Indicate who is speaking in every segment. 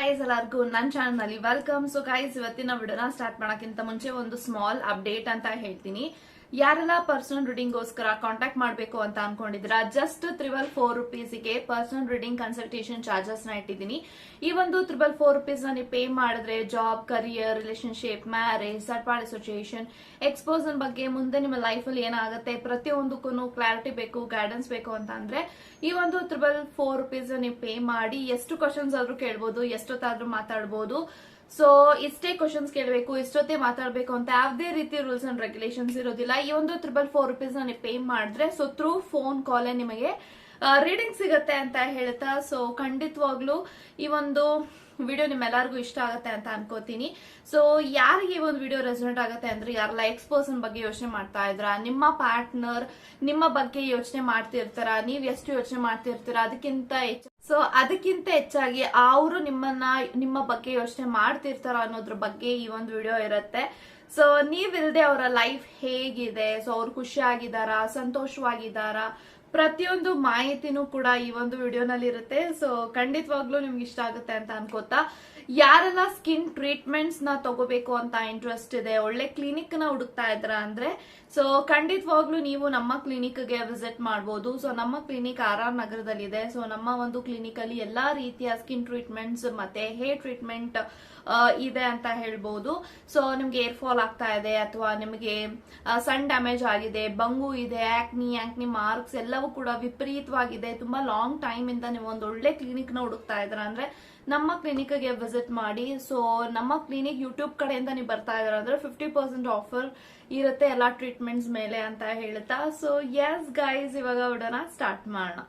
Speaker 1: Guys ಎಲ್ಲರಿಗೂ ನನ್ನ ಚಾನಲ್ನಲ್ಲಿ ವೆಲ್ಕಮ್ ಸೊ ಗಾಯ್ಸ್ ಇವತ್ತಿನ ವಿಡಿಯೋನ ಸ್ಟಾರ್ಟ್ ಮಾಡೋಕ್ಕಿಂತ ಮುಂಚೆ ಒಂದು ಸ್ಮಾಲ್ ಅಪ್ಡೇಟ್ ಅಂತ ಹೇಳ್ತೀನಿ. ಯಾರೆಲ್ಲ ಪರ್ಸನಲ್ ರೀಡಿಂಗ್ಗೋಸ್ಕರ ಕಾಂಟ್ಯಾಕ್ಟ್ ಮಾಡಬೇಕು ಅಂತ ಅನ್ಕೊಂಡಿದ್ರ ಜಸ್ಟ್ ತ್ರಿಬಲ್ ಫೋರ್ ರುಪೀಸ್ಗೆ ಪರ್ಸನಲ್ ರೀಡಿಂಗ್ ಕನ್ಸಲ್ಟೇಷನ್ ಚಾರ್ಜಸ್ನ ಇಟ್ಟಿದ್ದೀನಿ. ಈ ಒಂದು ತ್ರಿಬಲ್ ಫೋರ್ ರುಪೀಸ್ ನೀವು ಪೇ ಮಾಡಿದ್ರೆ ಜಾಬ್ ಕರಿಯರ್ ರಿಲೇಶನ್ಶಿಪ್ ಮ್ಯಾರೇಜ್ ಸರ್ಪಾಡ್ ಅಸೋಸಿಯೇಷನ್ ಎಕ್ಸ್ಪೋಸನ್ ಬಗ್ಗೆ ಮುಂದೆ ನಿಮ್ಮ ಲೈಫ್ ಅಲ್ಲಿ ಏನಾಗುತ್ತೆ ಪ್ರತಿಯೊಂದಕ್ಕೂ ಕ್ಲಾರಿಟಿ ಬೇಕು ಗೈಡೆನ್ಸ್ ಬೇಕು ಅಂತ ಅಂದ್ರೆ ಈ ಒಂದು ತ್ರಿಬಲ್ ಫೋರ್ ರುಪೀಸ್ ನೀವು ಪೇ ಮಾಡಿ ಎಷ್ಟು ಕ್ವಶನ್ಸ್ ಆದ್ರೂ ಕೇಳ್ಬೋದು, ಎಷ್ಟೊತ್ತಾದ್ರೂ ಮಾತಾಡ್ಬೋದು. ಸೊ ಇಷ್ಟೇ ಕ್ವಶನ್ಸ್ ಕೇಳಬೇಕು, ಇಷ್ಟೊತ್ತೇ ಮಾತಾಡಬೇಕು ಅಂತ ಯಾವುದೇ ರೀತಿ ರೂಲ್ಸ್ ಅಂಡ್ ರೆಗ್ಯುಲೇಷನ್ಸ್ ಇರೋದಿಲ್ಲ. ಈ ಒಂದು ತ್ರಿಬಲ್ ಫೋರ್ ರುಪೀಸ್ ನೀವು ಪೇ ಮಾಡಿದ್ರೆ ಸೊ ಥ್ರೂ ಫೋನ್ ಕಾಲೇ ನಿಮಗೆ ರೀಡಿಂಗ್ ಸಿಗತ್ತೆ ಅಂತ ಹೇಳ್ತಾ ಸೊ ಖಂಡಿತವಾಗ್ಲೂ ಈ ಒಂದು ವಿಡಿಯೋ ನಿಮ್ಮೆಲ್ಲರಿಗೂ ಇಷ್ಟ ಆಗುತ್ತೆ ಅಂತ ಅನ್ಕೋತೀನಿ. ಸೊ ಯಾರಿಗೆ ಈ ಒಂದು ವಿಡಿಯೋ ರೆಸೋನೆಟ್ ಆಗುತ್ತೆ ಅಂದ್ರೆ ಯಾರ ಲೈಕ್ಸ್ ಪರ್ಸನ್ ಬಗ್ಗೆ ಯೋಚನೆ ಮಾಡ್ತಾ ಇದ್ರ? ನಿಮ್ಮ ಪಾರ್ಟ್ನರ್ ನಿಮ್ಮ ಬಗ್ಗೆ ಯೋಚನೆ ಮಾಡ್ತಿರ್ತಾರ? ನೀವ್ ಎಷ್ಟು ಯೋಚನೆ ಮಾಡ್ತಿರ್ತೀರ? ಅದಕ್ಕಿಂತ ಹೆಚ್ಚು ಸೊ ಅದಕ್ಕಿಂತ ಹೆಚ್ಚಾಗಿ ಅವರು ನಿಮ್ಮನ್ನ ನಿಮ್ಮ ಬಗ್ಗೆ ಯೋಚನೆ ಮಾಡ್ತಿರ್ತಾರ ಅನ್ನೋದ್ರ ಬಗ್ಗೆ ಈ ಒಂದು ವಿಡಿಯೋ ಇರುತ್ತೆ. ಸೊ ನೀವಿಲ್ದೆ ಅವರ ಲೈಫ್ ಹೇಗಿದೆ? ಸೊ ಅವ್ರು ಖುಷಿಯಾಗಿದ್ದಾರಾ? ಸಂತೋಷವಾಗಿದ್ದಾರಾ? ಪ್ರತಿಯೊಂದು ಮಾಹಿತಿನೂ ಕೂಡ ಈ ಒಂದು ವಿಡಿಯೋನಲ್ಲಿ ಇರುತ್ತೆ ಸೊ ಖಂಡಿತವಾಗ್ಲೂ ನಿಮ್ಗೆ ಇಷ್ಟ ಆಗುತ್ತೆ ಅಂತ ಅನ್ಕೋತಾ. ಯಾರೆಲ್ಲ ಸ್ಕಿನ್ ಟ್ರೀಟ್ಮೆಂಟ್ಸ್ನ ತಗೋಬೇಕು ಅಂತ ಇಂಟ್ರೆಸ್ಟ್ ಇದೆ, ಒಳ್ಳೆ ಕ್ಲಿನಿಕ್ನ ಹುಡುಕ್ತಾ ಇದ್ರ ಅಂದ್ರೆ ಸೊ ಖಂಡಿತವಾಗ್ಲೂ ನೀವು ನಮ್ಮ ಕ್ಲಿನಿಕ್ಗೆ ವಿಸಿಟ್ ಮಾಡಬಹುದು ಸೊ ನಮ್ಮ ಕ್ಲಿನಿಕ್ ಆರ್ ಆರ್ ನಗರದಲ್ಲಿದೆ. ಸೊ ನಮ್ಮ ಒಂದು ಕ್ಲಿನಿಕ್ ಅಲ್ಲಿ ಎಲ್ಲಾ ರೀತಿಯ ಸ್ಕಿನ್ ಟ್ರೀಟ್ಮೆಂಟ್ಸ್ ಮತ್ತೆ ಹೇರ್ ಟ್ರೀಟ್ಮೆಂಟ್ ಇದೆ ಅಂತ ಹೇಳ್ಬೋದು. ಸೊ ನಿಮ್ಗೆ ಏರ್ ಫಾಲ್ ಆಗ್ತಾ ಇದೆ ಅಥವಾ ನಿಮಗೆ ಸನ್ ಡ್ಯಾಮೇಜ್ ಆಗಿದೆ, ಬಂಗು ಇದೆ ಆಕ್ನಿ ಆಕ್ನಿ ಮಾರ್ಕ್ಸ್ ಎಲ್ಲವೂ ಕೂಡ ವಿಪರೀತವಾಗಿದೆ. ತುಂಬಾ ಲಾಂಗ್ ಟೈಮ್ ಇಂದ ನೀವು ಒಂದು ಒಳ್ಳೆ ಕ್ಲಿನಿಕ್ನ ಹುಡುಕ್ತಾ ಇದ್ರ ಅಂದ್ರೆ ನಮ್ಮ ಕ್ಲಿನಿಕ್ಗೆ ವಿಸಿಟ್ ಮಾಡಿ. ಸೊ ನಮ್ಮ ಕ್ಲಿನಿಕ್ ಯೂಟ್ಯೂಬ್ ಕಡೆಯಿಂದ ನೀವು ಬರ್ತಾ ಇದಾರೆ ಅಂದ್ರೆ ಫಿಫ್ಟಿ ಪರ್ಸೆಂಟ್ ಆಫರ್ ಇರುತ್ತೆ ಎಲ್ಲಾ ಟ್ರೀಟ್ಮೆಂಟ್ಸ್ ಮೇಲೆ ಅಂತ ಹೇಳ್ತಾ. ಸೊ ಎಸ್ ಗೈಸ್ ಇವಾಗ ಉಡೋಣ ಸ್ಟಾರ್ಟ್ ಮಾಡೋಣ.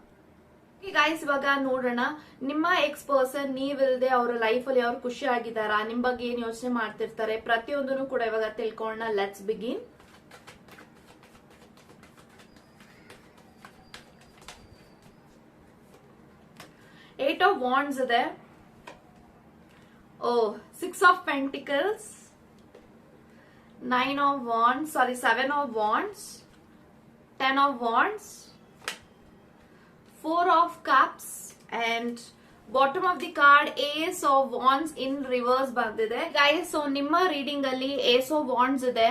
Speaker 1: ಗಾಯ್ಸ್ ಇವಾಗ ನೋಡೋಣ. ನಿಮ್ಮ ಎಕ್ಸ್ ಪರ್ಸನ್ ನೀವಿಲ್ದೆ ಅವ್ರ ಲೈಫ್ ಅಲ್ಲಿ ಅವ್ರು ಖುಷಿ ಆಗಿದಾರಾ ನಿಮ್ ಬಗ್ಗೆ ಏನ್ ಯೋಚನೆ ಮಾಡ್ತಿರ್ತಾರೆ? ಪ್ರತಿಯೊಂದನ್ನು ಕೂಡ ಇವಾಗ ತಿಳ್ಕೊಳ್ಳೋಣ. Let's begin eight of wands ಇದೆ. ಓ six of pentacles nine of wands sorry seven of wands ten of wands four of cups and bottom of the card ace of wands in reverse ಬಂದಿದೆ. Guys ನಿಮ್ಮ reading ಅಲ್ಲಿ ace of wands ಇದೆ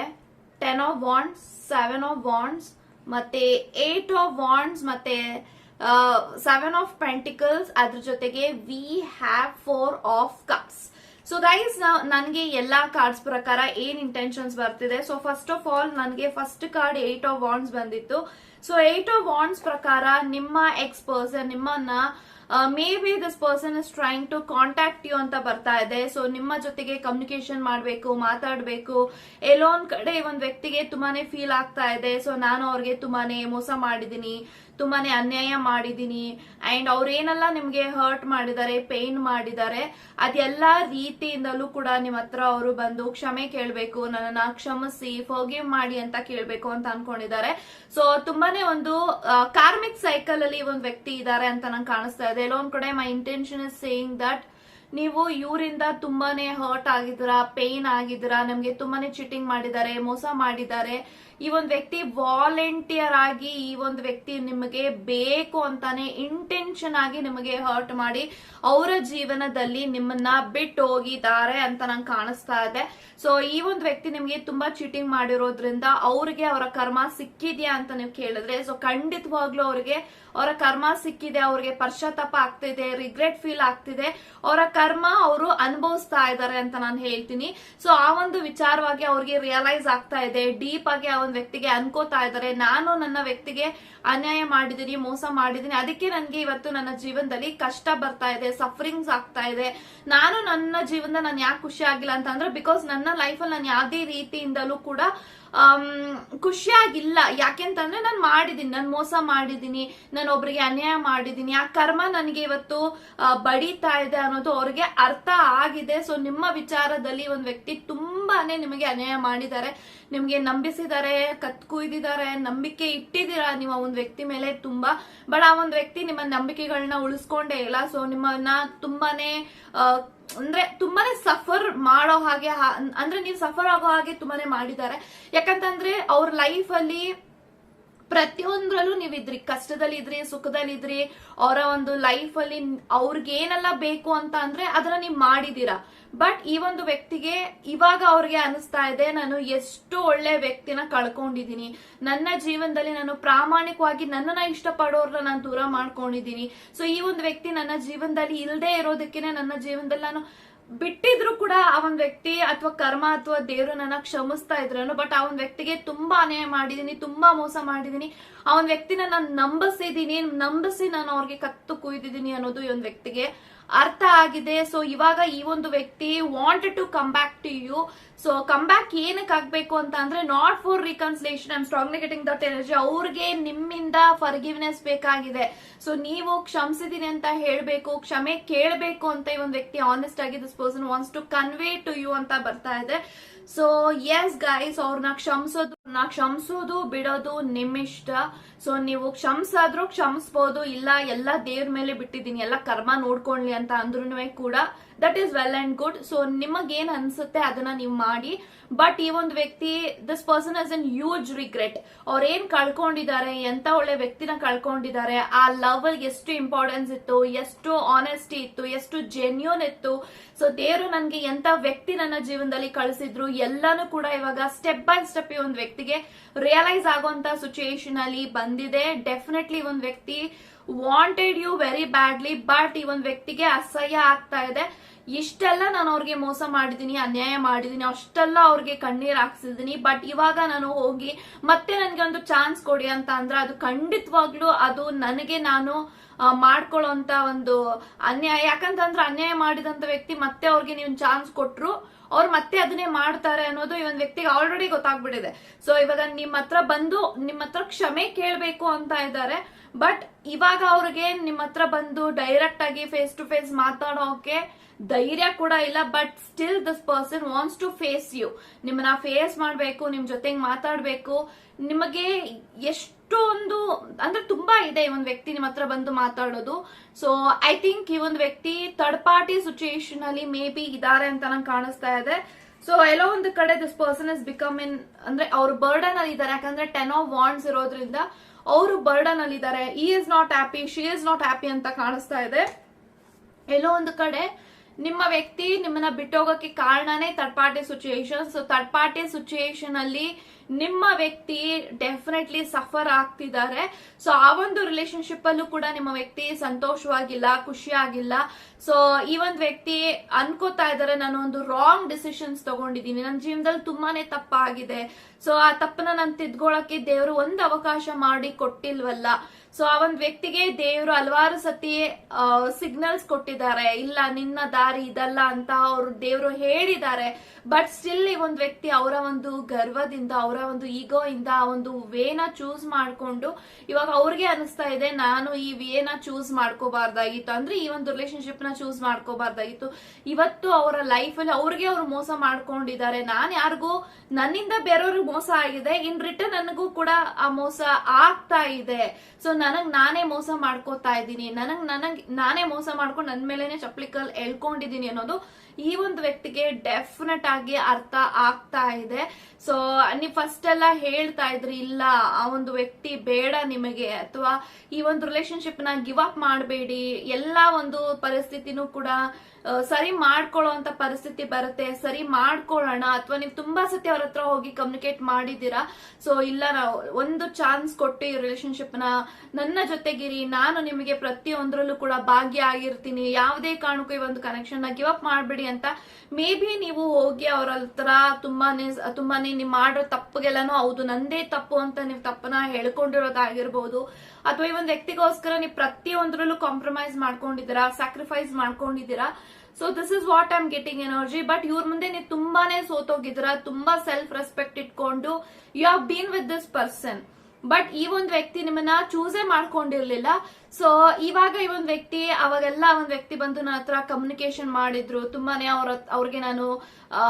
Speaker 1: ten of wands seven of wands ಮತ್ತೆ eight of wands ಮತ್ತೆ seven of pentacles ಅದ್ರ ಜೊತೆಗೆ we have four of cups so guys ನನಗೆ ಎಲ್ಲಾ ಕಾರ್ಡ್ಸ್ ಪ್ರಕಾರ ಏನ್ ಇಂಟೆನ್ಷನ್ಸ್ ಬರ್ತಿದೆ? ಸೊ ಫಸ್ಟ್ ಆಫ್ ಆಲ್ ನನಗೆ first card eight of wands ಬಂದಿತ್ತು. ಸೊ ಏಟ್ ಆಫ್ ವಾಂಡ್ಸ್ ಪ್ರಕಾರ ನಿಮ್ಮ ಎಕ್ಸ್ ಪರ್ಸನ್ ನಿಮ್ಮನ್ನ maybe this person is trying to contact you ಅಂತ ಬರ್ತಾ ಇದೆ ಸೊ ನಿಮ್ಮ ಜೊತೆಗೆ ಕಮ್ಯುನಿಕೇಶನ್ ಮಾಡಬೇಕು ಮಾತಾಡಬೇಕು ಎಲ್ಲೋ ಒಂದ್ ಕಡೆ ಒಂದ್ ವ್ಯಕ್ತಿಗೆ ತುಂಬಾನೇ ಫೀಲ್ ಆಗ್ತಾ ಇದೆ ಸೊ ನಾನು ಅವ್ರಿಗೆ ತುಂಬಾನೇ ಮೋಸ ಮಾಡಿದೀನಿ ತುಂಬಾನೇ ಅನ್ಯಾಯ ಮಾಡಿದೀನಿ. ಅಂಡ್ ಅವ್ರೇನೆಲ್ಲ ನಿಮ್ಗೆ ಹರ್ಟ್ ಮಾಡಿದ್ದಾರೆ ಪೇನ್ ಮಾಡಿದ್ದಾರೆ, ಅದೆಲ್ಲ ರೀತಿಯಿಂದಲೂ ಕೂಡ ನಿಮ್ಮ ಹತ್ರ ಅವರು ಬಂದು ಕ್ಷಮೆ ಕೇಳಬೇಕು, ನನ್ನನ್ನ ಕ್ಷಮಿಸಿ ಫೋಗಿವ್ ಮಾಡಿ ಅಂತ ಕೇಳಬೇಕು ಅಂತ ಅನ್ಕೊಂಡಿದ್ದಾರೆ. ಸೊ ತುಂಬಾನೇ ಒಂದು ಕಾರ್ಮಿಕ್ ಸೈಕಲ್ ಅಲ್ಲಿ ಒಂದು ವ್ಯಕ್ತಿ ಇದ್ದಾರೆ ಅಂತ ನಂಗೆ ಕಾಣಿಸ್ತಾ ಇದೆ. ಎಲ್ಲೋ ಒಂದ್ ಕಡೆ my intention is saying that ನೀವು ಇವರಿಂದ ತುಂಬಾನೇ ಹರ್ಟ್ ಆಗಿದ್ದೀರಾ ಪೇನ್ ಆಗಿದ್ದೀರಾ, ನಮ್ಗೆ ತುಂಬಾನೇ ಚೀಟಿಂಗ್ ಮಾಡಿದ್ದಾರೆ, ಮೋಸ ಮಾಡಿದ್ದಾರೆ. ಈ ಒಂದು ವ್ಯಕ್ತಿ ವಾಲಂಟಿಯರ್ ಆಗಿ ಈ ಒಂದು ವ್ಯಕ್ತಿ ನಿಮಗೆ ಬೇಕು ಅಂತಾನೆ ಇಂಟೆನ್ಷನ್ ಆಗಿ ನಿಮಗೆ ಹರ್ಟ್ ಮಾಡಿ ಅವರ ಜೀವನದಲ್ಲಿ ನಿಮ್ಮನ್ನ ಬಿಟ್ಟು ಹೋಗಿದ್ದಾರೆ ಅಂತ ನಂಗೆ ಕಾಣಿಸ್ತಾ ಇದೆ. ಸೊ ಈ ಒಂದು ವ್ಯಕ್ತಿ ನಿಮಗೆ ತುಂಬಾ ಚೀಟಿಂಗ್ ಮಾಡಿರೋದ್ರಿಂದ ಅವ್ರಿಗೆ ಅವರ ಕರ್ಮ ಸಿಕ್ಕಿದ್ಯಾ ಅಂತ ನೀವು ಕೇಳಿದ್ರೆ ಸೊ ಖಂಡಿತವಾಗ್ಲೂ ಅವ್ರಿಗೆ ಅವರ ಕರ್ಮ ಸಿಕ್ಕಿದೆ, ಅವ್ರಿಗೆ ಪಶ್ಚಾತ್ತಾಪ ಆಗ್ತಿದೆ ರಿಗ್ರೆಟ್ ಫೀಲ್ ಆಗ್ತಿದೆ. ಅವರ ಕರ್ಮ ಅವರು ಅನುಭವಿಸ್ತಾ ಇದ್ದಾರೆ ಅಂತ ನಾನು ಹೇಳ್ತೀನಿ. ಸೊ ಆ ಒಂದು ವಿಚಾರವಾಗಿ ಅವ್ರಿಗೆ ರಿಯಲೈಸ್ ಆಗ್ತಾ ಇದೆ. ಡೀಪ್ ಆಗಿ ಆ ಒಂದು ವ್ಯಕ್ತಿಗೆ ಅನ್ಕೋತಾ ಇದ್ದಾರೆ. ನಾನು ನನ್ನ ವ್ಯಕ್ತಿಗೆ ಅನ್ಯಾಯ ಮಾಡಿದೀನಿ ಮೋಸ ಮಾಡಿದೀನಿ ಅದಕ್ಕೆ ನನಗೆ ಇವತ್ತು ನನ್ನ ಜೀವನದಲ್ಲಿ ಕಷ್ಟ ಬರ್ತಾ ಇದೆ ಸಫರಿಂಗ್ಸ್ ಆಗ್ತಾ ಇದೆ. ನಾನು ನನ್ನ ಜೀವನದ ನಾನು ಯಾಕೆ ಖುಷಿ ಆಗಿಲ್ಲ ಅಂತಂದ್ರೆ ಬಿಕಾಸ್ ನನ್ನ ಲೈಫಲ್ಲಿ ನಾನು ಯಾವುದೇ ರೀತಿಯಿಂದಲೂ ಕೂಡ ಖುಷಿಯಾಗಿಲ್ಲ ಯಾಕೆಂತಂದ್ರೆ ನಾನು ಮಾಡಿದ್ದೀನಿ ನಾನು ಮೋಸ ಮಾಡಿದ್ದೀನಿ ನಾನು ಒಬ್ರಿಗೆ ಅನ್ಯಾಯ ಮಾಡಿದ್ದೀನಿ ಆ ಕರ್ಮ ನನಗೆ ಇವತ್ತು ಬಡಿತಾ ಇದೆ ಅನ್ನೋದು ಅವ್ರಿಗೆ ಅರ್ಥ ಆಗಿದೆ. ಸೊ ನಿಮ್ಮ ವಿಚಾರದಲ್ಲಿ ಒಂದು ವ್ಯಕ್ತಿ ತುಂಬಾನೇ ನಿಮಗೆ ಅನ್ಯಾಯ ಮಾಡಿದ್ದಾರೆ. ನಿಮ್ಗೆ ನಂಬಿಸಿದ್ದಾರೆ, ಕತ್ ಕುಯ್ದಿದ್ದಾರೆ, ನಂಬಿಕೆ ಇಟ್ಟಿದ್ದೀರಾ ನೀವು ಒಂದು ವ್ಯಕ್ತಿ ಮೇಲೆ? ತುಂಬಾ ಬಟ್ ಆ ಒಂದು ವ್ಯಕ್ತಿ ನಿಮ್ಮ ನಂಬಿಕೆಗಳನ್ನ ಉಳಿಸ್ಕೊಂಡೇ ಇಲ್ಲ. ಸೊ ನಿಮ್ಮನ್ನ ತುಂಬಾನೇ ಅಂದ್ರೆ ತುಂಬಾನೇ ಸಫರ್ ಮಾಡೋ ಹಾಗೆ ಅಂದ್ರೆ ನೀವು ಸಫರ್ ಆಗೋ ಹಾಗೆ ತುಂಬಾನೇ ಮಾಡಿದ್ದಾರೆ. ಯಾಕಂತಂದ್ರೆ ಅವ್ರ ಲೈಫ್ ಅಲ್ಲಿ ಪ್ರತಿಯೊಂದ್ರಲ್ಲೂ ನೀವು ಇದ್ರಿ, ಕಷ್ಟದಲ್ಲಿ ಇದ್ರಿ, ಸುಖದಲ್ಲಿ ಇದ್ರಿ, ಅವರ ಒಂದು ಲೈಫ್ ಅಲ್ಲಿ ಅವ್ರಿಗೆ ಏನೆಲ್ಲ ಬೇಕು ಅಂತ ಅಂದ್ರೆ ಅದನ್ನ ನೀವು ಮಾಡಿದೀರಾ. ಬಟ್ ಈ ಒಂದು ವ್ಯಕ್ತಿಗೆ ಇವಾಗ ಅವ್ರಿಗೆ ಅನಿಸ್ತಾ ಇದೆ, ನಾನು ಎಷ್ಟು ಒಳ್ಳೆ ವ್ಯಕ್ತಿನ ಕಳ್ಕೊಂಡಿದೀನಿ ನನ್ನ ಜೀವನದಲ್ಲಿ ನಾನು ಪ್ರಾಮಾಣಿಕವಾಗಿ ನನ್ನನ್ನ ಇಷ್ಟಪಡೋರ್ನ ನಾನು ದೂರ ಮಾಡ್ಕೊಂಡಿದೀನಿ ಸೊ ಈ ಒಂದು ವ್ಯಕ್ತಿ ನನ್ನ ಜೀವನದಲ್ಲಿ ಇಲ್ಲದೆ ಇರೋದಕ್ಕೆ ನನ್ನ ಜೀವನದಲ್ಲಿ ನಾನು ಬಿಟ್ಟಿದ್ರು ಕೂಡ ಆ ಒಂದ್ ವ್ಯಕ್ತಿ ಅಥವಾ ಕರ್ಮ ಅಥವಾ ದೇವರು ನನ್ನ ಕ್ಷಮಿಸ್ತಾ ಇದ್ರು ಬಟ್ ಆ ಒಂದ್ ವ್ಯಕ್ತಿಗೆ ತುಂಬಾ ಅನ್ಯಾಯ ಮಾಡಿದೀನಿ, ತುಂಬಾ ಮೋಸ ಮಾಡಿದೀನಿ. ಆ ಒಂದ್ ವ್ಯಕ್ತಿನ ನಾನು ನಂಬಿಸಿದೀನಿ ನಂಬಿಸಿ ನಾನು ಅವ್ರಿಗೆ ಕತ್ತು ಕುಯ್ದಿದ್ದೀನಿ ಅನ್ನೋದು ಈ ಒಂದ್ ವ್ಯಕ್ತಿಗೆ ಅರ್ಥ ಆಗಿದೆ. ಸೊ ಇವಾಗ ಈ ಒಂದು ವ್ಯಕ್ತಿ want to come back to you so come back ಏನಕ್ಕೆ ಆಗ್ಬೇಕು ಅಂತ ಅಂದ್ರೆ not for reconciliation I'm strongly getting that energy ಅವ್ರಿಗೆ ನಿಮ್ಮಿಂದ ಫರ್ಗಿವ್ನೆಸ್ ಬೇಕಾಗಿದೆ. ಸೊ ನೀವು ಕ್ಷಮಿಸಿದೀನಿ ಅಂತ ಹೇಳ್ಬೇಕು, ಕ್ಷಮೆ ಕೇಳಬೇಕು ಅಂತ ಈ ಒಂದು ವ್ಯಕ್ತಿ ಆನೆಸ್ಟ್ ಆಗಿ this person wants to convey to you ಅಂತ ಬರ್ತಾ ಇದೆ. ಸೊ ಎಸ್ ಗೈಸ್ ಅವ್ರನ್ನ ಕ್ಷಮಿಸೋದು ನಾ ಕ್ಷಮಿಸೋದು, ಬಿಡೋದು ನಿಮ್ಮಿಷ್ಟ. ಸೊ ನೀವು ಕ್ಷಮಿಸಾದ್ರೂ ಕ್ಷಮಿಸ್ಬೋದು, ಇಲ್ಲ, ಎಲ್ಲ ದೇವ್ರ ಮೇಲೆ ಬಿಟ್ಟಿದ್ದೀನಿ, ಎಲ್ಲ ಕರ್ಮ ನೋಡ್ಕೊಳ್ಳಿ ಅಂತ ಅಂದ್ರೂ ಕೂಡ that is well and good so ನಿಮಗೇನ್ ಅನ್ಸುತ್ತೆ ಅದನ್ನ ನೀವು ಮಾಡಿ. ಬಟ್ ಈ ಒಂದು ವ್ಯಕ್ತಿ this person has an huge regret ಅವ್ರ ಏನ್ ಕಳ್ಕೊಂಡಿದ್ದಾರೆ, ಎಂತ ಒಳ್ಳೆ ವ್ಯಕ್ತಿನ ಕಳ್ಕೊಂಡಿದ್ದಾರೆ, ಆ ಲವ್ ಎಷ್ಟು ಇಂಪಾರ್ಟೆನ್ಸ್ ಇತ್ತು, ಎಷ್ಟು ಆನೆಸ್ಟಿ ಇತ್ತು, ಎಷ್ಟು ಜೆನ್ಯೂನ್ ಇತ್ತು. ಸೊ ದೇವರು ನನ್ಗೆ ಎಂತ ವ್ಯಕ್ತಿ ನನ್ನ ಜೀವನದಲ್ಲಿ ಕಳಿಸಿದ್ರು, ಎಲ್ಲಾನು ಕೂಡ ಇವಾಗ ಸ್ಟೆಪ್ ಬೈ ಸ್ಟೆಪ್ ಈ ಒಂದು ವ್ಯಕ್ತಿಗೆ ರಿಯಲೈಸ್ ಆಗುವಂತ ಸಿಚುಯೇಷನ್ ಅಲ್ಲಿ ಬಂದಿದೆ. ಡೆಫಿನೆಟ್ಲಿ ಒಂದು ವ್ಯಕ್ತಿ wanted you very badly but ಈ ಒಂದು ವ್ಯಕ್ತಿಗೆ ಅಸಹ್ಯ ಆಗ್ತಾ ಇದೆ. ಇಷ್ಟೆಲ್ಲ ನಾನು ಅವ್ರಿಗೆ ಮೋಸ ಮಾಡಿದೀನಿ, ಅನ್ಯಾಯ ಮಾಡಿದೀನಿ, ಅಷ್ಟೆಲ್ಲ ಅವ್ರಿಗೆ ಕಣ್ಣೀರ್ ಹಾಕ್ಸಿದೀನಿ. ಬಟ್ ಇವಾಗ ನಾನು ಹೋಗಿ ಮತ್ತೆ ನನಗೆ ಒಂದು ಚಾನ್ಸ್ ಕೊಡಿ ಅಂತ ಅಂದ್ರೆ ಅದು ಖಂಡಿತವಾಗ್ಲೂ ಅದು ನನಗೆ ನಾನು ಮಾಡ್ಕೊಳ್ಳೋ ಒಂದು ಅನ್ಯಾಯ. ಯಾಕಂತಂದ್ರೆ ಅನ್ಯಾಯ ಮಾಡಿದಂತ ವ್ಯಕ್ತಿ ಮತ್ತೆ ಅವ್ರಿಗೆ ನೀವು ಚಾನ್ಸ್ ಕೊಟ್ರು, ಅವ್ರು ಮತ್ತೆ ಅದನ್ನೇ ಮಾಡ್ತಾರೆ ಅನ್ನೋದು ಈ ಒಂದು ವ್ಯಕ್ತಿಗೆ ಆಲ್ರೆಡಿ ಗೊತ್ತಾಗ್ಬಿಟ್ಟಿದೆ. ಸೊ ಇವಾಗ ನಿಮ್ಮ ಹತ್ರ ಬಂದು ನಿಮ್ಮ ಹತ್ರ ಕ್ಷಮೆ ಕೇಳಬೇಕು ಅಂತ ಇದ್ದಾರೆ. ಬಟ್ ಇವಾಗ ಅವ್ರಿಗೆ ನಿಮ್ಮ ಹತ್ರ ಬಂದು ಡೈರೆಕ್ಟ್ ಆಗಿ ಫೇಸ್ ಟು ಫೇಸ್ ಮಾತಾಡೋಕೆ ಧೈರ್ಯ ಕೂಡ ಇಲ್ಲ but still this person wants to face you ನಿಮ್ಮನ್ನ ಫೇಸ್ ಮಾಡಬೇಕು, ನಿಮ್ ಜೊತೆಗೆ ಮಾತಾಡಬೇಕು. ನಿಮಗೆ ಎಷ್ಟೊಂದು, ಅಂದ್ರೆ ತುಂಬಾ ಇದೆ ಈ ಒಂದು ವ್ಯಕ್ತಿ ನಿಮ್ಮ ಹತ್ರ ಬಂದು ಮಾತಾಡೋದು. ಸೊ ಐ ಥಿಂಕ್ ಈ ಒಂದು ವ್ಯಕ್ತಿ ಥರ್ಡ್ ಪಾರ್ಟಿ ಸಿಚುಯೇಷನ್ ಅಲ್ಲಿ ಮೇ ಬಿ ಇದಾರೆ ಅಂತ ನಂಗೆ ಕಾಣಿಸ್ತಾ ಇದೆ. ಸೊ ಎಲ್ಲೋ ಒಂದು ಕಡೆ this person is become in ಅಂದ್ರೆ ಅವ್ರ ಬರ್ಡನ್ ಅಲ್ಲಿ ಇದ್ದಾರೆ ಯಾಕಂದ್ರೆ ಟೆನ್ ಆಫ್ ವಾಂಡ್ಸ್ ಇರೋದ್ರಿಂದ ಅವರು ಬರ್ಡನ್ ಅಲ್ಲಿ ಇದ್ದಾರೆ ಈ is not happy she is not happy ಅಂತ ಕಾಣಿಸ್ತಾ ಇದೆ. ಎಲ್ಲೋ ಒಂದು ಕಡೆ ನಿಮ್ಮ ವ್ಯಕ್ತಿ ನಿಮ್ಮನ್ನ ಬಿಟ್ಟೋಗಕ್ಕೆ ಕಾರಣನೇ third party situation so third party situation ಅಲ್ಲಿ ನಿಮ್ಮ ವ್ಯಕ್ತಿ ಡೆಫಿನೆಟ್ಲಿ ಸಫರ್ ಆಗ್ತಿದ್ದಾರೆ. ಸೊ ಆ ಒಂದು ರಿಲೇಶನ್ಶಿಪ್ ಅಲ್ಲೂ ಕೂಡ ನಿಮ್ಮ ವ್ಯಕ್ತಿ ಸಂತೋಷವಾಗಿಲ್ಲ, ಖುಷಿಯಾಗಿಲ್ಲ. ಸೊ ಈ ಒಂದು ವ್ಯಕ್ತಿ ಅನ್ಕೋತಾ ಇದ್ದಾರೆ, ನಾನು ಒಂದು ರಾಂಗ್ ಡಿಸಿಷನ್ಸ್ ತಗೊಂಡಿದ್ದೀನಿ. ನನ್ನ ಜೀವನದಲ್ಲಿ ತುಂಬಾನೇ ತಪ್ಪಾಗಿದೆ. ಸೊ ಆ ತಪ್ಪನ್ನ ನಾನು ತಿದ್ಕೊಳ್ಳೋಕೆ ದೇವರು ಒಂದು ಅವಕಾಶ ಮಾಡಿ ಕೊಟ್ಟಿಲ್ವಲ್ಲ? ಸೊ ಆ ಒಂದು ವ್ಯಕ್ತಿಗೆ ದೇವರು ಹಲವಾರು ಸತಿ ಸಿಗ್ನಲ್ಸ್ ಕೊಟ್ಟಿದ್ದಾರೆ. ಇಲ್ಲ, ನಿನ್ನ ದಾರಿ ಇದಲ್ಲ ಅಂತ ಅವರು ದೇವರು ಹೇಳಿದ್ದಾರೆ. ಬಟ್ ಸ್ಟಿಲ್ ಈ ಒಂದು ವ್ಯಕ್ತಿ ಅವರ ಒಂದು ಗರ್ವದಿಂದ, ಅವರ ಒಂದು ಈಗೋ ಇಂದ ಆ ಒಂದು ವೇನ ಚೂಸ್ ಮಾಡ್ಕೊಂಡು, ಇವಾಗ ಅವ್ರಿಗೆ ಅನಿಸ್ತಾ ಇದೆ, ನಾನು ಈ ವೇನ ಚೂಸ್ ಮಾಡ್ಕೋಬಾರ್ದಾಗಿತ್ತು. ಅಂದ್ರೆ ಈ ಒಂದು ರಿಲೇಶನ್ಶಿಪ್ನ ಚೂಸ್ ಮಾಡ್ಕೋಬಾರ್ದಾಗಿತ್ತು. ಇವತ್ತು ಅವರ ಲೈಫ್ ಅಲ್ಲಿ ಅವ್ರಿಗೆ ಅವ್ರು ಮೋಸ ಮಾಡ್ಕೊಂಡಿದ್ದಾರೆ. ನಾನ್ ಯಾರಿಗೂ, ನನ್ನಿಂದ ಬೇರೆಯವ್ರಿಗೆ ಮೋಸ ಆಗಿದೆ. ಇನ್ ರಿಟರ್ನ್ ನನಗೂ ಕೂಡ ಆ ಮೋಸ ಆಗ್ತಾ ಇದೆ. ಸೊ ನನಗ್ ನಾನೇ ಮೋಸ ಮಾಡ್ಕೋತಾ ಇದ್ದೀನಿ. ನನಗ್ ನನಗ್ ನಾನೇ ಮೋಸ ಮಾಡ್ಕೊಂಡು ನನ್ ಮೇಲೆನೆ ಚಪ್ಲಿಕಲ್ ಎಳ್ಕೊಂಡಿದೀನಿ ಅನ್ನೋದು ಈ ಒಂದು ವ್ಯಕ್ತಿಗೆ ಡೆಫಿನೆಟ್ ಆಗಿ ಅರ್ಥ ಆಗ್ತಾ ಇದೆ. ಸೊ ನೀವು ಫಸ್ಟ್ ಎಲ್ಲ ಹೇಳ್ತಾ ಇದ್ರಿ, ಇಲ್ಲ, ಆ ಒಂದು ವ್ಯಕ್ತಿ ಬೇಡ ನಿಮಗೆ, ಅಥವಾ ಈ ಒಂದು ರಿಲೇಶನ್ಶಿಪ್ನ ಗಿವ್ ಅಪ್ ಮಾಡಬೇಡಿ, ಎಲ್ಲಾ ಒಂದು ಪರಿಸ್ಥಿತಿನೂ ಕೂಡ ಸರಿ ಮಾಡ್ಕೊಳ್ಳೋ ಅಂತ ಪರಿಸ್ಥಿತಿ ಬರುತ್ತೆ, ಸರಿ ಮಾಡ್ಕೊಳ್ಳೋಣ, ಅಥವಾ ನೀವು ತುಂಬಾ ಸತಿ ಅವ್ರ ಹತ್ರ ಹೋಗಿ ಕಮ್ಯುನಿಕೇಟ್ ಮಾಡಿದ್ದೀರಾ ಸೊ ಇಲ್ಲ ನಾವು, ಒಂದು ಚಾನ್ಸ್ ಕೊಟ್ಟು ಈ ರಿಲೇಶನ್ಶಿಪ್ನ, ನನ್ನ ಜೊತೆಗಿರಿ, ನಾನು ನಿಮಗೆ ಪ್ರತಿಯೊಂದರಲ್ಲೂ ಕೂಡ ಭಾಗ್ಯ ಆಗಿರ್ತೀನಿ, ಯಾವುದೇ ಕಾರಣಕ್ಕೂ ಈ ಒಂದು ಕನೆಕ್ಷನ್ನ ಗಿವ್ ಅಪ್ ಮಾಡ್ಬಿಡಿ ಅಂತ ಮೇ ಬಿ ನೀವು ಹೋಗಿ ಅವ್ರ ಹತ್ರ ತುಂಬಾನೇ ತುಂಬಾನೇ ನೀವು ಮಾಡಿರೋ ತಪ್ಪುಗೆಲ್ಲನೂ ಹೌದು, ನಂದೇ ತಪ್ಪು ಅಂತ ನೀವು ತಪ್ಪನ್ನ ಹೇಳ್ಕೊಂಡಿರೋದಾಗಿರ್ಬೋದು ಅಥವಾ ಈ ಒಂದು ವ್ಯಕ್ತಿಗೋಸ್ಕರ ನೀವು ಪ್ರತಿಯೊಂದರಲ್ಲೂ ಕಾಂಪ್ರಮೈಸ್ ಮಾಡ್ಕೊಂಡಿದ್ದೀರಾ ಸ್ಯಾಕ್ರಿಫೈಸ್ ಮಾಡ್ಕೊಂಡಿದ್ದೀರಾ? So this is what I'm getting energy but ಇವ್ರ ಮುಂದೆ ನೀವು ತುಂಬಾನೇ ಸೋತೋಗಿದ್ದೀರಾ, ತುಂಬಾ ಸೆಲ್ಫ್ ರೆಸ್ಪೆಕ್ಟ್ ಇಟ್ಕೊಂಡು you have been with this person but ಈ ಒಂದು ವ್ಯಕ್ತಿ ನಿಮ್ಮನ್ನ ಚೂಸೇ ಮಾಡ್ಕೊಂಡಿರ್ಲಿಲ್ಲ. ಸೊ ಇವಾಗ ಈ ಒಂದು ವ್ಯಕ್ತಿ, ಅವಾಗೆಲ್ಲ ಒಂದು ವ್ಯಕ್ತಿ ಬಂದು ನನ್ನ ಹತ್ರ ಕಮ್ಯುನಿಕೇಶನ್ ಮಾಡಿದ್ರು. ತುಂಬಾನೇ ಅವ್ರ ಅವ್ರಿಗೆ ನಾನು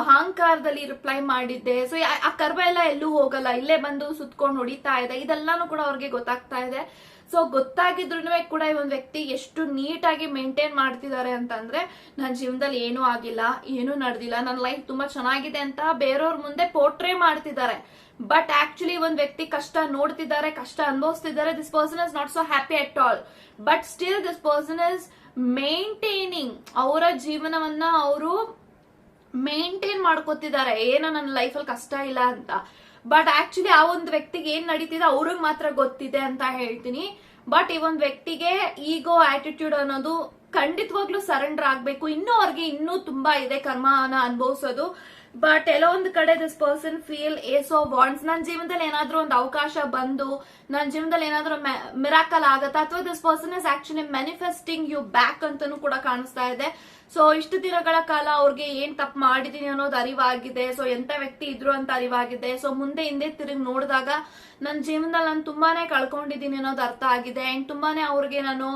Speaker 1: ಅಹಂಕಾರದಲ್ಲಿ ರಿಪ್ಲೈ ಮಾಡಿದ್ದೆ. ಸೊ ಆ ಕರ್ವ ಎಲ್ಲ ಎಲ್ಲೂ ಹೋಗಲ್ಲ. ಇಲ್ಲೇ ಬಂದು ಸುತ್ಕೊಂಡು ಹೊಡಿತಾ ಇದೆ. ಇದೆಲ್ಲಾನು ಕೂಡ ಅವ್ರಿಗೆ ಗೊತ್ತಾಗ್ತಾ ಇದೆ. ಸೊ ಗೊತ್ತಾಗಿದ್ರು ಕೂಡ ಈ ಒಂದು ವ್ಯಕ್ತಿ ಎಷ್ಟು ನೀಟಾಗಿ ಮೇಂಟೈನ್ ಮಾಡ್ತಿದ್ದಾರೆ ಅಂತಂದ್ರೆ ನನ್ನ ಜೀವನದಲ್ಲಿ ಏನೂ ಆಗಿಲ್ಲ, ಏನೂ ನಡೆದಿಲ್ಲ. ನನ್ನ ಲೈಫ್ ತುಂಬಾ ಚೆನ್ನಾಗಿದೆ ಅಂತ ಬೇರೆಯವ್ರ ಮುಂದೆ ಪೋರ್ಟ್ರೇ ಮಾಡ್ತಿದ್ದಾರೆ. ಬಟ್ ಆಕ್ಚುಲಿ ಒಂದ್ ವ್ಯಕ್ತಿ ಕಷ್ಟ ನೋಡ್ತಿದ್ದಾರೆ ಕಷ್ಟ ಅನುಭವಿಸ್ತಿದ್ದಾರೆ this person is not so happy at all but still this person is maintaining ಅವರ ಜೀವನವನ್ನ ಅವರು ಮೇಂಟೈನ್ ಮಾಡ್ಕೋತಿದ್ದಾರೆ ಏನೋ ನನ್ನ ಲೈಫಲ್ಲಿ ಕಷ್ಟ ಇಲ್ಲ ಅಂತ. ಬಟ್ ಆಕ್ಚುಲಿ ಆ ಒಂದು ವ್ಯಕ್ತಿಗೆ ಏನ್ ನಡೀತಿದೆ ಅವ್ರಿಗೆ ಮಾತ್ರ ಗೊತ್ತಿದೆ ಅಂತ ಹೇಳ್ತೀನಿ. ಬಟ್ ಈ ಒಂದು ವ್ಯಕ್ತಿಗೆ ಈಗೋ ಆಟಿಟ್ಯೂಡ್ ಅನ್ನೋದು ಖಂಡಿತವಾಗ್ಲೂ ಸರೆಂಡರ್ ಆಗ್ಬೇಕು. ಇನ್ನೂ ಅವ್ರಿಗೆ ಇನ್ನೂ ತುಂಬಾ ಇದೆ ಕರ್ಮನ ಅನುಭವಿಸೋದು. ಬಟ್ ಎಲ್ಲೋ ಒಂದು ಕಡೆ ದಿಸ್ ಪರ್ಸನ್ ಫೀಲ್ ಏಸೋ ವಾಂಟ್ಸ್ ನನ್ನ ಜೀವನದಲ್ಲಿ ಏನಾದ್ರೂ ಒಂದು ಅವಕಾಶ ಬಂದು ನನ್ನ ಜೀವನದಲ್ಲಿ ಏನಾದ್ರೂ ಮಿರಾಕಲ್ ಆಗತ್ತಾ, ಅಥವಾ this person is actually manifesting you back ಅಂತಾನು ಕೂಡ ಕಾಣಿಸ್ತಾ ಇದೆ. ಸೊ ಇಷ್ಟು ದಿನಗಳ ಕಾಲ ಅವ್ರಿಗೆ ಏನ್ ತಪ್ಪು ಮಾಡಿದೀನಿ ಅನ್ನೋದು ಅರಿವಾಗಿದೆ. ಸೊ ಎಂತ ವ್ಯಕ್ತಿ ಇದ್ರು ಅಂತ ಅರಿವಾಗಿದೆ. ಸೊ ಮುಂದೆ ಹಿಂದೆ ತಿರುಗಿ ನೋಡಿದಾಗ ನನ್ನ ಜೀವನದಲ್ಲಿ ನಾನು ತುಂಬಾನೇ ಕಳ್ಕೊಂಡಿದ್ದೀನಿ ಅನ್ನೋದು ಅರ್ಥ ಆಗಿದೆ. ಅಂಡ್ ತುಂಬಾನೇ ಅವ್ರಿಗೆ ನಾನು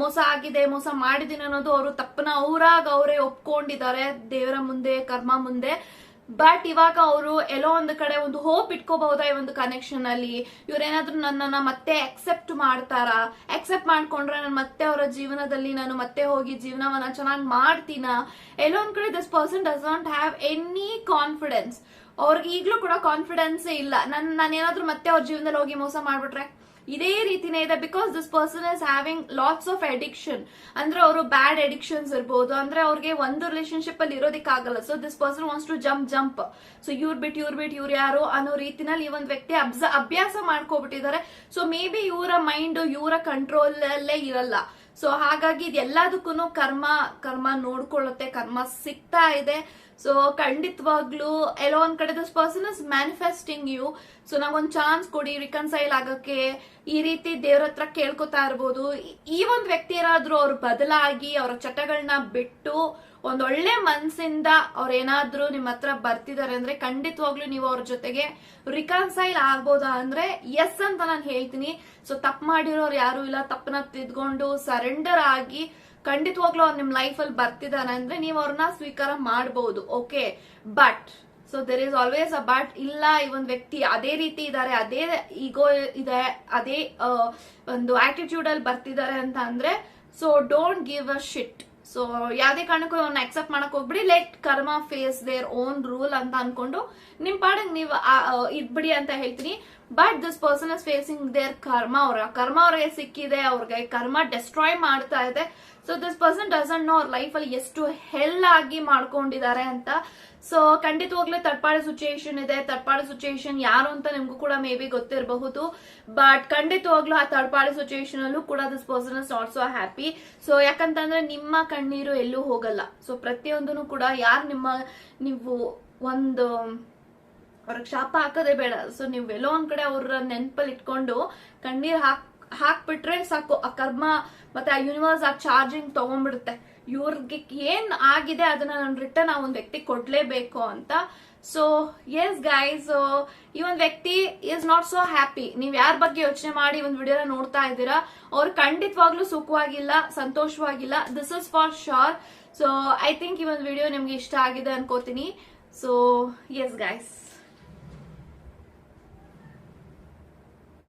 Speaker 1: ಮೋಸ ಆಗಿದೆ, ಮೋಸ ಮಾಡಿದ್ದೀನಿ ಅನ್ನೋದು ಅವರು ತಪ್ಪನ ಅವರಾಗ ಅವರೇ ಒಪ್ಕೊಂಡಿದ್ದಾರೆ, ದೇವರ ಮುಂದೆ, ಕರ್ಮ ಮುಂದೆ. ಬಟ್ ಇವಾಗ ಅವರು ಎಲ್ಲೋ ಒಂದು ಕಡೆ ಒಂದು ಹೋಪ್ ಇಟ್ಕೋಬಹುದಾ ಈ ಒಂದು ಕನೆಕ್ಷನ್ ಅಲ್ಲಿ? ಇವ್ರೇನಾದ್ರೂ ನನ್ನನ್ನ ಮತ್ತೆ ಅಕ್ಸೆಪ್ಟ್ ಮಾಡ್ತಾರಾ? ಅಕ್ಸೆಪ್ಟ್ ಮಾಡ್ಕೊಂಡ್ರೆ ನಾನು ಮತ್ತೆ ಅವರ ಜೀವನದಲ್ಲಿ ನಾನು ಮತ್ತೆ ಹೋಗಿ ಜೀವನವನ್ನ ಚೆನ್ನಾಗಿ ಮಾಡ್ತೀನ? ಎಲ್ಲೋ ಒಂದ್ ಕಡೆ this person does not have any confidence ಅವ್ರಿಗೆ ಈಗಲೂ ಕೂಡ ಕಾನ್ಫಿಡೆನ್ಸ್ ಇಲ್ಲ. ನನ್, ನಾನು ಏನಾದ್ರೂ ಮತ್ತೆ ಅವ್ರ ಜೀವನದಲ್ಲಿ ಹೋಗಿ ಮೋಸ ಮಾಡ್ಬಿಟ್ರೆ ಇದೇ ರೀತಿನೇ ಇದೆ because this person is having lots of addiction ಅಂದ್ರೆ ಅವರು ಬ್ಯಾಡ್ ಅಡಿಕ್ಷನ್ಸ್ ಇರ್ಬೋದು, ಅಂದ್ರೆ ಅವ್ರಿಗೆ ಒಂದು ರಿಲೇಶನ್ಶಿಪ್ ಅಲ್ಲಿ ಇರೋದಕ್ಕಾಗಲ್ಲ. So this person wants to jump jump so ಇವ್ರ್ ಬಿಟ್ ಇವ್ರ್ ಬಿಟ್, ಇವ್ರು ಯಾರು ಅನ್ನೋ ರೀತಿನಲ್ಲಿ ಈ ಒಂದು ವ್ಯಕ್ತಿ ಅಬ್ಸ, ಅಭ್ಯಾಸ ಮಾಡ್ಕೊಬಿಟ್ಟಿದ್ದಾರೆ. ಸೊ ಮೇ ಬಿ ಇವರ ಮೈಂಡ್ ಇವರ ಕಂಟ್ರೋಲ್ ಅಲ್ಲೇ ಇರಲ್ಲ. ಸೊ ಹಾಗಾಗಿ ಇದೆಲ್ಲದಕ್ಕೂ ಕರ್ಮ ಕರ್ಮ ನೋಡ್ಕೊಳ್ಳುತ್ತೆ, ಕರ್ಮ ಸಿಗ್ತಾ ಇದೆ. ಸೊ ಖಂಡಿತವಾಗ್ಲೂ ಎಲ್ಲೋ ಒಂದ್ ಕಡೆ this person is manifesting you so ನಂಗೊಂದ್ ಚಾನ್ಸ್ ಕೊಡಿ ರಿಕನ್ಸೈಲ್ ಆಗಕ್ಕೆ. ಈ ರೀತಿ ದೇವ್ರ ಹತ್ರ ಕೇಳ್ಕೊತಾ ಇರ್ಬೋದು. ಈ- ಒಂದ್ ವ್ಯಕ್ತಿ ಏನಾದ್ರೂ ಅವ್ರು ಬದಲಾಗಿ, ಅವರ ಚಟಗಳನ್ನ ಬಿಟ್ಟು ಒಂದ್ ಒಳ್ಳೆ ಮನ್ಸಿಂದ ಅವ್ರ ಏನಾದ್ರೂ ನಿಮ್ ಹತ್ರ ಬರ್ತಿದಾರೆ ಅಂದ್ರೆ ಖಂಡಿತವಾಗ್ಲೂ ನೀವು ಅವ್ರ ಜೊತೆಗೆ ರಿಕನ್ಸೈಲ್ ಆಗ್ಬೋದಾ ಅಂದ್ರೆ ಎಸ್ ಅಂತ ನಾನು ಹೇಳ್ತೀನಿ. ಸೊ ತಪ್ಪು ಮಾಡಿರೋರು ಯಾರು ಇಲ್ಲ. ತಪ್ಪನ್ನ ತಿದ್ಕೊಂಡು ಸರೆಂಡರ್ ಆಗಿ ಖಂಡಿತವಾಗ್ಲೂ ಅವ್ರು ನಿಮ್ ಲೈಫ್ ಅಲ್ಲಿ ಬರ್ತಿದ್ದಾರೆ ಅಂದ್ರೆ ನೀವು ಅವ್ರನ್ನ ಸ್ವೀಕಾರ ಮಾಡಬಹುದು okay but so there is always a but ಇಲ್ಲ, ಈ ಒಂದು ವ್ಯಕ್ತಿ ಅದೇ ರೀತಿ ಇದ್ದಾರೆ ಅದೇ ಈಗೋ ಇದೆ, ಅದೇ ಒಂದು ಆಟಿಟ್ಯೂಡ್ ಅಲ್ಲಿ ಬರ್ತಿದ್ದಾರೆ ಅಂತ ಅಂದ್ರೆ so don't give a shit so ಯಾವ್ದೇ ಕಾರಣಕ್ಕೂ ಅವ್ನ ಅಕ್ಸೆಪ್ಟ್ ಮಾಡಕ್ ಹೋಗ್ಬಿಡಿ ಲೆಟ್ ಕರ್ಮ ಫೇಸ್ ದೇರ್ ಓನ್ ರೂಲ್ ಅಂತ ಅನ್ಕೊಂಡು, ನಿಮ್ ಪಾಡಂಗ್ ನೀವು ಇದ್ಬಿಡಿ ಅಂತ ಹೇಳ್ತೀನಿ. But this person is facing their karma ಅವ್ರ ಕರ್ಮ ಅವ್ರಿಗೆ ಸಿಕ್ಕಿದೆ ಅವ್ರಿಗೆ ಕರ್ಮ ಡೆಸ್ಟ್ರಾಯ್ ಮಾಡ್ತಾ ಇದೆ. So this person doesn't know ಅವ್ರ ಲೈಫ್ ಅಲ್ಲಿ ಎಷ್ಟು ಹೆಲ್ ಆಗಿ ಮಾಡ್ಕೊಂಡಿದ್ದಾರೆ ಅಂತ. ಸೊ ಖಂಡಿತವಾಗ್ಲೂ ತಡ್ಪಾಡಿ ಸಿಚುಯೇಷನ್ ಇದೆ. ತಡ್ಪಾಡಿ ಸಿಚುಯೇಷನ್ ಯಾರು ಅಂತ ನಿಮ್ಗೂ ಕೂಡ ಮೇ ಬಿ ಗೊತ್ತಿರಬಹುದು. ಬಟ್ ಖಂಡಿತವಾಗ್ಲೂ ಆ ತಡ್ಪಾಡಿ ಸಿಚುಯೇಷನ್ ಅಲ್ಲೂ ಕೂಡ this person is not so happy so ಯಾಕಂತಂದ್ರೆ ನಿಮ್ಮ ಕಣ್ಣೀರು ಎಲ್ಲೂ ಹೋಗಲ್ಲ. ಸೊ ಪ್ರತಿಯೊಂದನ್ನು ಕೂಡ ಯಾರು ನಿಮ್ಮ, ನೀವು ಒಂದು ಅವ್ರಿಗೆ ಶಾಪ ಹಾಕೋದೇ ಬೇಡ. ಸೊ ನೀವು ಎಲ್ಲೋ ಒಂದ್ ಕಡೆ ಅವ್ರ ನೆನಪಲ್ಲಿ ಇಟ್ಕೊಂಡು ಕಣ್ಣೀರ್ ಹಾಕ್, ಹಾಕ್ಬಿಟ್ರೆ ಸಾಕು. ಆ ಕರ್ಮ ಮತ್ತೆ ಆ ಯೂನಿವರ್ಸ್ ಆ ಚಾರ್ಜಿಂಗ್ ತಗೊಂಡ್ಬಿಡುತ್ತೆ. ಇವ್ರಿಗೆ ಏನ್ ಆಗಿದೆ ಅದನ್ನ ನಾನು ರಿಟರ್ನ್ ಆ ಒಂದ್ ವ್ಯಕ್ತಿ ಕೊಡ್ಲೇಬೇಕು ಅಂತ. ಸೊ ಎಸ್ ಗೈಸ್ ಈ ಒಂದ್ ವ್ಯಕ್ತಿ ಇಸ್ ನಾಟ್ ಸೋ ಹ್ಯಾಪಿ ನೀವ್ ಯಾರ ಬಗ್ಗೆ ಯೋಚನೆ ಮಾಡಿ ಒಂದ್ ವಿಡಿಯೋನ ನೋಡ್ತಾ ಇದ್ದೀರಾ? ಅವ್ರು ಖಂಡಿತವಾಗ್ಲೂ ಸುಖವಾಗಿಲ್ಲ, ಸಂತೋಷವಾಗಿಲ್ಲ. This is for sure so I think ಈ ಒಂದು ವಿಡಿಯೋ ನಿಮ್ಗೆ ಇಷ್ಟ ಆಗಿದೆ ಅನ್ಕೋತೀನಿ. So yes guys